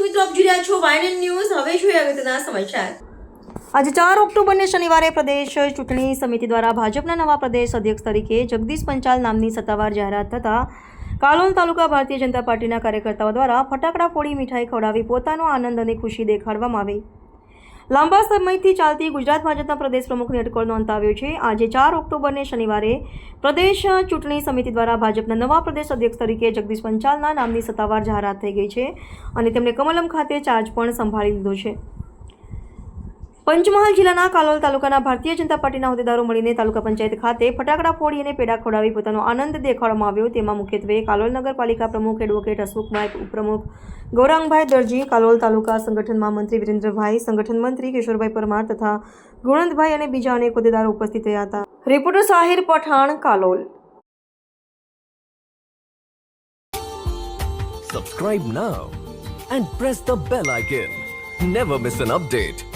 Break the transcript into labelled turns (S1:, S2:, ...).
S1: આપ જોઈ રહ્યા છો વાયનન ન્યૂઝ. હવે જોઈએ અગત્યના સમાચાર.
S2: આજે ચાર ઓક્ટોબરને શનિવારે પ્રદેશ ચૂંટણી સમિતિ દ્વારા ભાજપના નવા પ્રદેશ અધ્યક્ષ તરીકે જગદીશ પંચાલ નામની સત્તાવાર જાહેરાત થતાં કાલોલ તાલુકા ભારતીય જનતા પાર્ટીના કાર્યકર્તાઓ દ્વારા ફટાકડા ફોડી મીઠાઈ ખવડાવી પોતાનો આનંદ અને ખુશી દેખાડવામાં આવી. લાંબા સમયથી ચાલતી ગુજરાત ભાજપના પ્રદેશ પ્રમુખની અટકળ નોંધાવ્યો છે. આજે ચાર ઓક્ટોબરને શનિવારે પ્રદેશ ચૂંટણી સમિતિ દ્વારા ભાજપના નવા પ્રદેશ અધ્યક્ષ તરીકે જગદીશ પંચાલના નામની સત્તાવાર જાહેરાત થઈ ગઈ છે અને તેમણે કમલમ ખાતે ચાર્જ પણ સંભાળી લીધો છે. પંચમહાલ જિલ્લાના કાલોલ તાલુકાના ભારતીય જનતા પાર્ટીના હોદ્દેદારો મળીને તાલુકા પંચાયત ખાતે ફટાકડા ફોડી અને પેડા ખોડાવી પોતાનો આનંદ દેખાડવામાં આવ્યો. તેમાં મુખ્યત્વે કાલોલ નગરપાલિકા પ્રમુખ એડવોકેટ હસમુખભાઈ ઉપપ્રમુખ ગૌરાંગભાઈ દરજી, કાલોલ તાલુકા સંગઠન મહામંત્રી વિરેન્દ્રભાઈ, સંગઠન મંત્રી કિશોરભાઈ પરમાર તથા ગુણંતભાઈ અને બીજા અનેક હોદ્દેદારો ઉપસ્થિત રહ્યા હતા. Reporter Sahir Pathan, Kalol.
S3: Subscribe now and press the bell icon never miss an update.